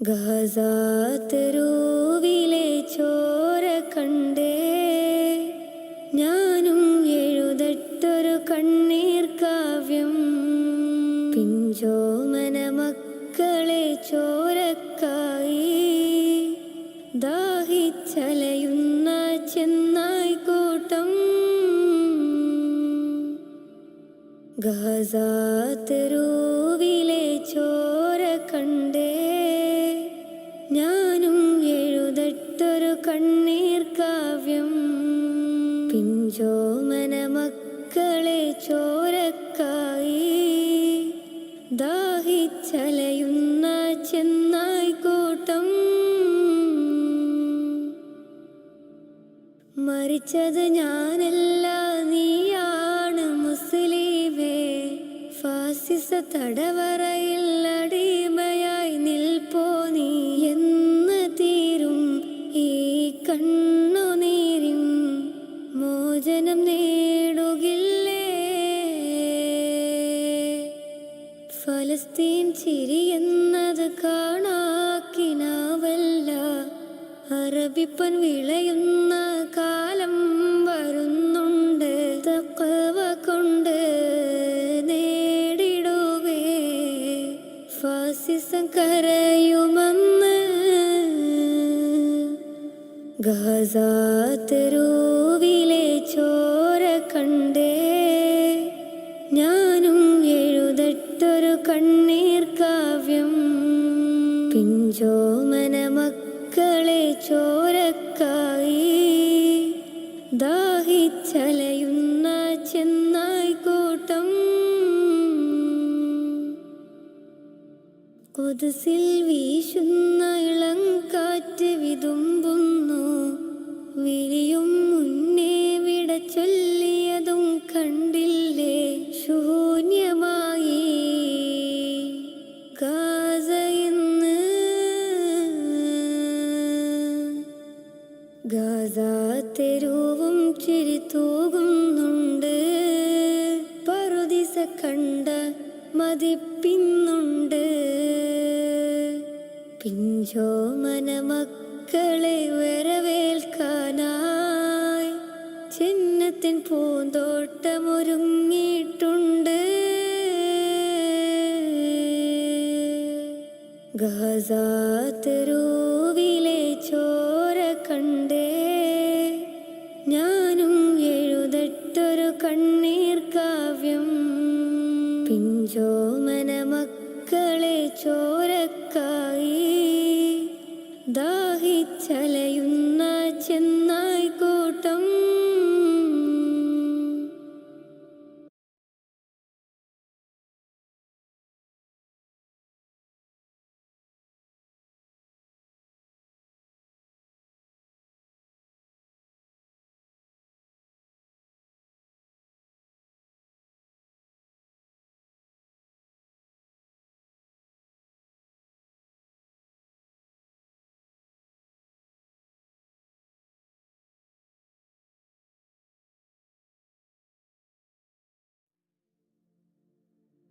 ഗാസാതെരുവിലെ ചോര കണ്ടേ ഫാസിസ തടവറയിൽ അടിമയായി നിൽപ്പോ നീ എന്ന് തീരും. ഈ കണ്ണുനീരും മോചനം നേടുകില്ലേ? ഫലസ്തീൻ ചിരി എന്നത് കാണാക്കിനാവല്ല. അറബിപ്പൻ വിളയുന്ന പിഞ്ചോമന മക്കളെ ചോരക്കായി. ദാഹിച്ചലയുന്ന ചെന്നായി കൂട്ടം. കൊതുസിൽ വീശുന്ന ഇളം കാറ്റ് വിതുമ്പുന്നു. വിരിയും മുന്നേ വിട ചൊല്ലിയതും കണ്ടില്ലേ മതിപ്പിന്നുണ്ട്. പിഞ്ചോ മനമക്കളെ വരവേൽക്കാനായി. ചിഹ്നത്തിൻ പൂന്തോട്ടമൊരുങ്ങിയിട്ടുണ്ട്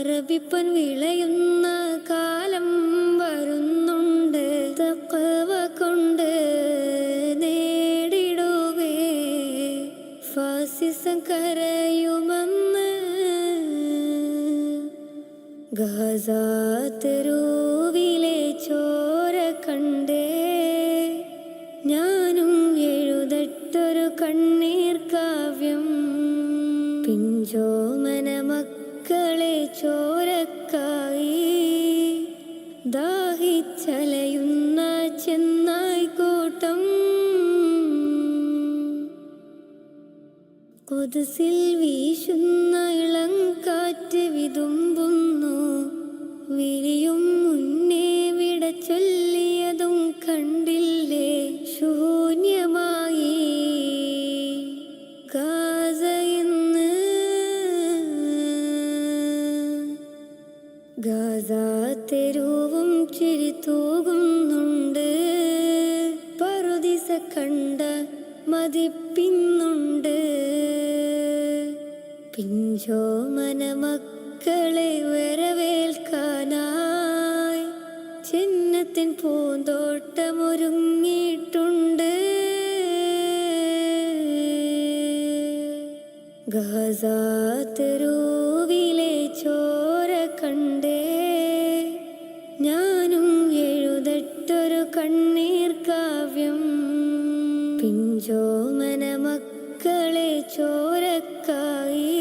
അറബിപ്പൻ വിളയുന്ന കാ ചോമന മക്കളെ ചോരക്കായി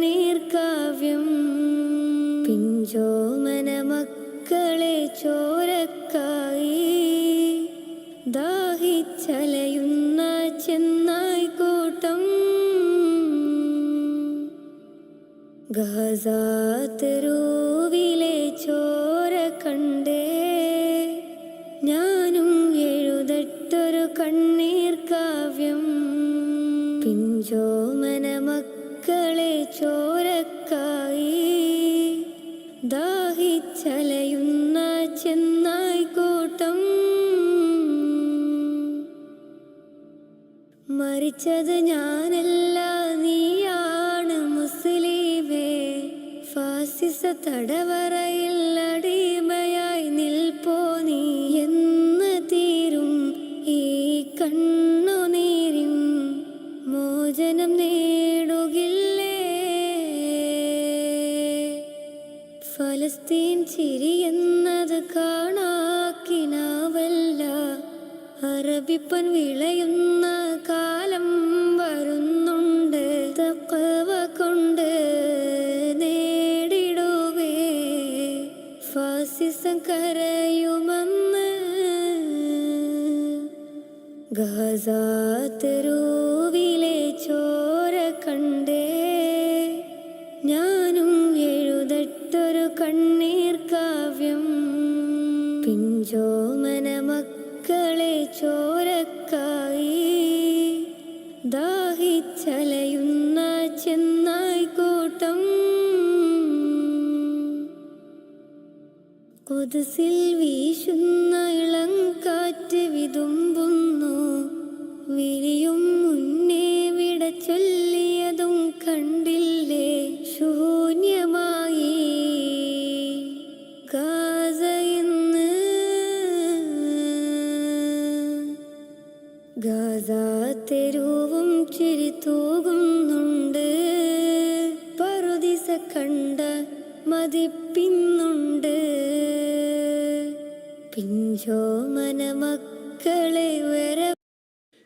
നീർക്കാവ്യം പിഞ്ചോമന മക്കളെ ചോരക്കായി ദാഹിച്ചലയുന്ന ചെന്നായിക്കോട്ടം ഗസാത്തരോ தடவரையில் കണ്ണീർ കാവ്യം. പിഞ്ചോമന മക്കളെ ചോരക്കായി. ദാഹിച്ചലയുന്ന ചെന്നായിക്കോട്ടം കൊതുസിൽ വീശുന്ന ഇളം കാറ്റ് വിതുമ്പുന്നു. വിരിയും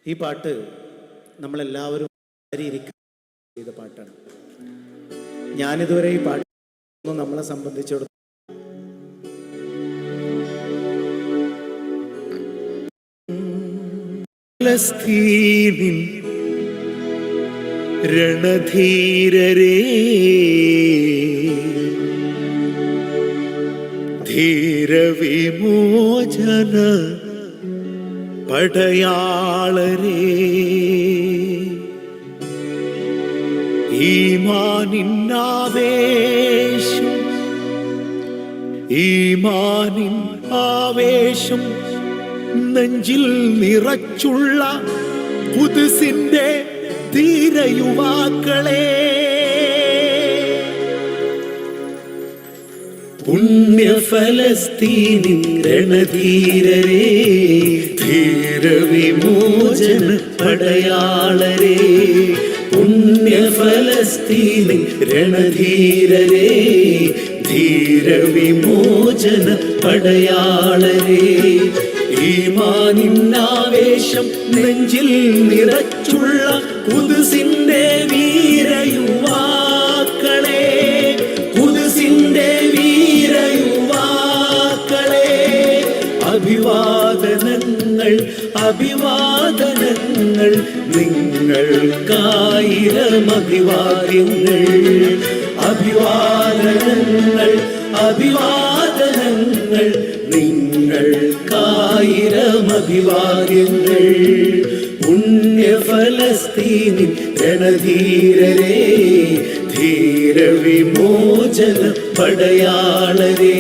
ഈ പാട്ട് നമ്മളെല്ലാവരും ചെയ്ത പാട്ടാണ്. ഞാനിതുവരെ ഈ പാട്ട് നമ്മളെ സംബന്ധിച്ചിടത്തോളം ഫലസ്തീനിൻ രണധീരരേ ധീരവിമോചന പടയാളരേ. ഈമാനിന്നാവേശം ഈമാനിൻ ആവേശം നെഞ്ചിൽ നിറച്ചുള്ള കുതിസിന്റെ ധീരയുവാക്കളെ. പുണ്യ ഫലസ്തീനിൻ രണധീരരേ ധീരവിമോചന പടയാളരേ പുണ്യ ഫലസ്തീനിൻ രണധീരരേ ധീരവിമോചന പടയാളരേ. ഈമാനിന്നാവേശം നെഞ്ചിൽ നിറച്ചുള്ള കുതിസിന്റെ അഭിവാദനങ്ങൾ നിങ്ങൾക്കായിരം അഭിവാദ്യങ്ങൾ അഭിവാദനങ്ങൾ അഭിവാദനങ്ങൾ നിങ്ങൾക്കായിരം അഭിവാദ്യങ്ങൾ പുണ്യ ഫലസ്തീനിൻ ധീരവിമോചന പടയാളരേ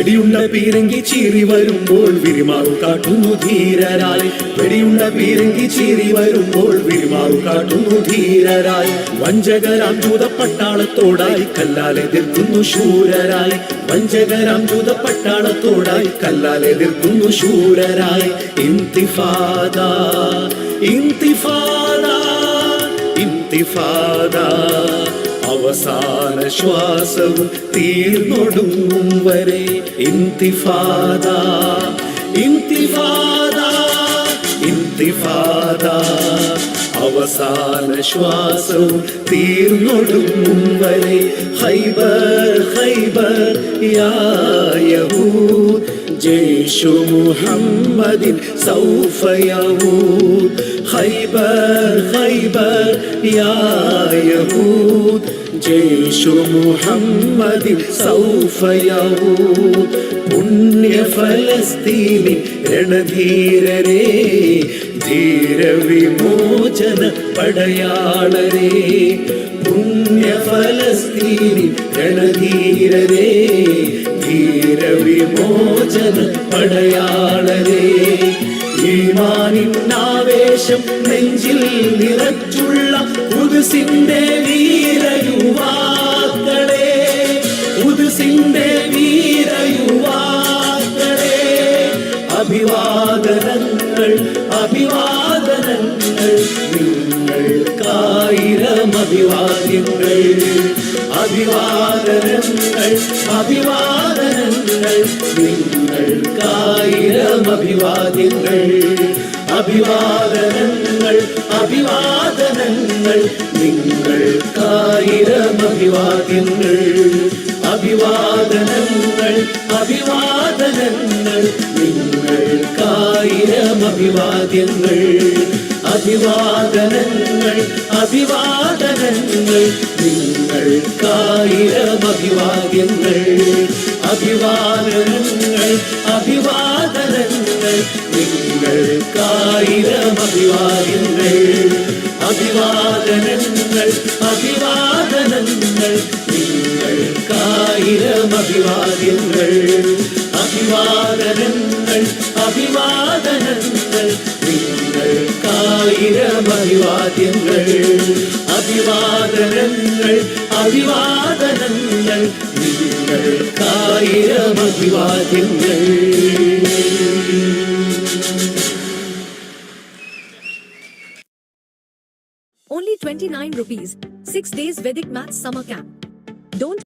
വെടിയുണ്ട പീരങ്കി ചീറി വരുമ്പോൾ വിരിമാറു കാട്ടുന്നു ധീരരായി. വെടിയുണ്ട പീരങ്കി ചീറി വരുമ്പോൾ വിരിമാറു കാട്ടുന്നു ധീരരായി. വഞ്ചകരാം ജൂത പട്ടാളത്തോടായി കല്ലാൽ എതിർക്കുന്നു ശൂരരായി. വഞ്ചകരാം ജൂത പട്ടാളത്തോടായി കല്ലാൽ എതിർക്കുന്നു ശൂരരായി. ഇന്തിഫാദ ഇന്തിഫാദ ഇന്തിഫാദ. അവസാന ശ്വാസവും തീർന്നൊടുങ്ങും വരെ ഇന്തിഫാദ ഇന്തിഫാദ ഇന്തിഫാദ അവസാന ശ്വാസവും തീർന്നൊടുങ്ങും വരെ ഹൈബർ ഹൈബർ യാ യഹൂദ് ജയ്ഷു മുഹമ്മദിൻ സൗഫ യഊദ് خيبر خيبر يا يهود جيش محمد سوف يعود പുണ്യ ഫലസ്തീനി രണധീരരേ ധീരവിമോചന പടയാളരേ പുണ്യ ഫലസ്തീനി രണധീരരേ ധീരവിമോചന പടയാളരേ ആവേശം നെഞ്ചിൽ നിറച്ചുള്ള ഉദുസിന്റെ വീരയുവാക്കളെ ഉദുസിന്റെ വീരയുവാക്കളെ. അഭിവാദനങ്ങൾ അഭിവാദനങ്ങൾ നിങ്ങൾക്കായിരം അഭിവാദ്യങ്ങൾ അഭിവാദനങ്ങൾ അഭിവാദനങ്ങൾ. നിങ്ങൾക്കായിരം അഭിവാദ്യങ്ങൾ അഭിവാദനങ്ങൾ അഭിവാദനങ്ങൾ. നിങ്ങൾക്കായിരം അഭിവാദ്യങ്ങൾ അഭിവാദനങ്ങൾ അഭിവാദനങ്ങൾ. നിങ്ങൾക്കായിരം അഭിവാദ്യങ്ങൾ അഭിവാദനങ്ങൾ അഭിവാദനങ്ങൾ. നിങ്ങൾക്കായിരം അഭിവാദ്യങ്ങൾ അഭിവാദനങ്ങൾ. അഭിവാദനങ്ങൾ നിങ്ങൾക്കായിരം അഭിവാദ്യങ്ങൾ അഭിവാദനങ്ങൾ അഭിവാദനങ്ങൾ. നിങ്ങൾക്കായിരം അഭിവാദ്യങ്ങൾ അഭിവാദനങ്ങൾ അഭിവാദനങ്ങൾ. ആയിരം അഭിവാദ്യങ്ങൾ അഭിവാദനങ്ങൾ അഭിവാദനങ്ങൾ. നിങ്ങൾക്കായിരം അഭിവാദ്യങ്ങൾ. 29 rupees. 6 days Vedic Maths Summer Camp. Don't